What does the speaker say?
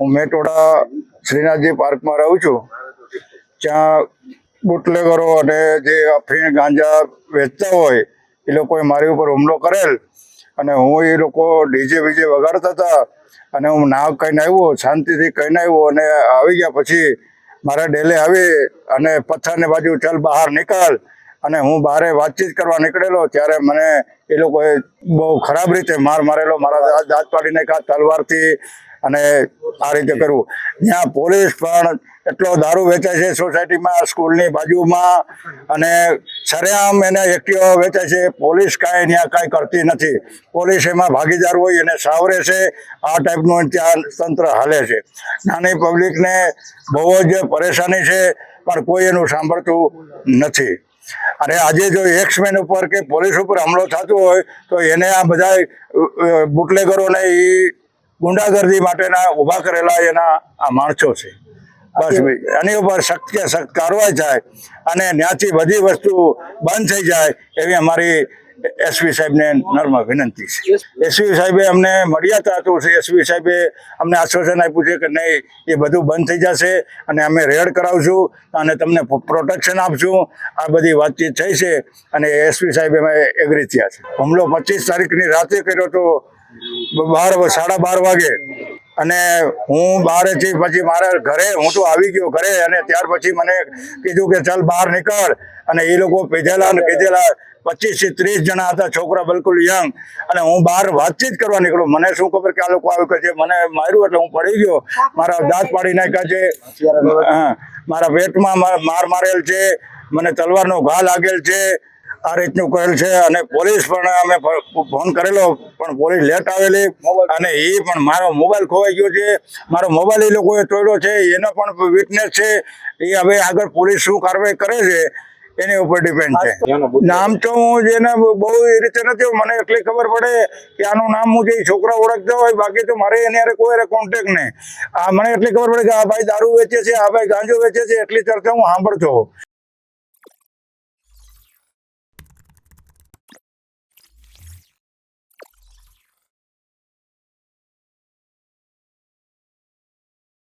હું મેટોડા શ્રીનાથજી પાર્કમાં રહું છું. ત્યાં બુટલેગરો અને જે અફીણ ગાંજા વેચતા હોય, એ લોકોએ મારી ઉપર હુમલો કરેલ અને હું એ લોકો ડીજે બીજે વગાડતા હતા અને હું ના કહીને આવ્યો, શાંતિથી કહીને આવ્યો અને આવી ગયા પછી મારા ડેલે આવી અને પથ્થરને બાજુ ચાલ બહાર નીકળ અને હું બહારે વાતચીત કરવા નીકળેલો ત્યારે મને એ લોકોએ બહુ ખરાબ રીતે માર મારેલો, મારા દાંત પાડીને કાં તલવારથી અને આ રીતે કરવું. ત્યાં પોલીસ પણ એટલો દારૂ વેચાય છે સોસાયટીમાં, સ્કૂલની બાજુમાં, અને સરેઆમ એને એક્ટિવા વેચાય છે. પોલીસ કાંઈ ત્યાં કાંઈ કરતી નથી. પોલીસ એમાં ભાગીદાર હોય એને સાવરે છે. આ ટાઈપનું ત્યાં તંત્ર હાલે છે. નાની પબ્લિકને બહુ જ પરેશાની છે, પણ કોઈ એનું સાંભળતું નથી. અને આજે જો એક્સમેન ઉપર કે પોલીસ ઉપર હુમલો થતો હોય, તો એને આ બધા બુટલેગરોને એ ગુંડાગર્દી માટેના ઊભા કરેલા એના આ માણસો છે. બસ એની ઉપર સખ્ત કે સખ્ત કાર્યવાહી થાય અને ત્યાંથી બધી વસ્તુ બંધ થઈ જાય એવી અમારી એસપી સાહેબને નર્મ વિનંતી છે. એસપી સાહેબે અમને મળ્યા હતા તો એસવી સાહેબે અમને આશ્વાસન આપ્યું છે કે નહીં એ બધું બંધ થઈ જશે અને અમે રેડ કરાવશું અને તમને પ્રોટેક્શન આપશું. આ બધી વાતચીત થઈ છે અને એસવી સાહેબે અમે એગ્રી થયા છે. હુમલો પચીસ તારીખની રાતે કર્યો તો બાર સાડા બાર વાગે. અને હું બહારેથી પછી મારા ઘરે હું તો આવી ગયો ઘરે અને ત્યાર પછી મને કીધું કે ચાલ બહાર નીકળ. અને એ લોકો પીધેલા ને કીધેલા પચીસથી ત્રીસ જણા હતા છોકરા બિલકુલ યંગ અને હું બહાર વાતચીત કરવા નીકળ્યો. મને શું ખબર કે આ લોકો આવ્યું કે છે? મને માર્યું એટલે હું પડી ગયો. મારા દાંત પાડી નાખ્યા છે. મારા પેટમાં માર મારેલ છે. મને તલવારનો ઘા લાગેલ છે. આ રીતનું કહેલ છે અને પોલીસ પણ અમે ફોન કરેલો, પણ પોલીસ લેટ આવેલી અને એ પણ મારો મોબાઈલ ખોવાઈ ગયો છે. મારો મોબાઈલ એ લોકોએ તોડ્યો છે, એનો પણ વિટનેસ છે. એ હવે આગળ પોલીસ શું કાર્યવાહી કરે છે, એની ઉપર ડિપેન્ડ છે. નામ તો હું જેને બહુ એ રીતે નથી મને એટલી ખબર પડે કે આનું નામ હું જે છોકરા ઓળખતા હોય, બાકી તો મારે એની અરે કોઈ કોન્ટેક્ટ નહીં. આ મને એટલી ખબર પડે કે આ ભાઈ દારૂ વેચે છે, આ ભાઈ ગાંજો વેચે છે, એટલી ચર્ચા હું સાંભળતો.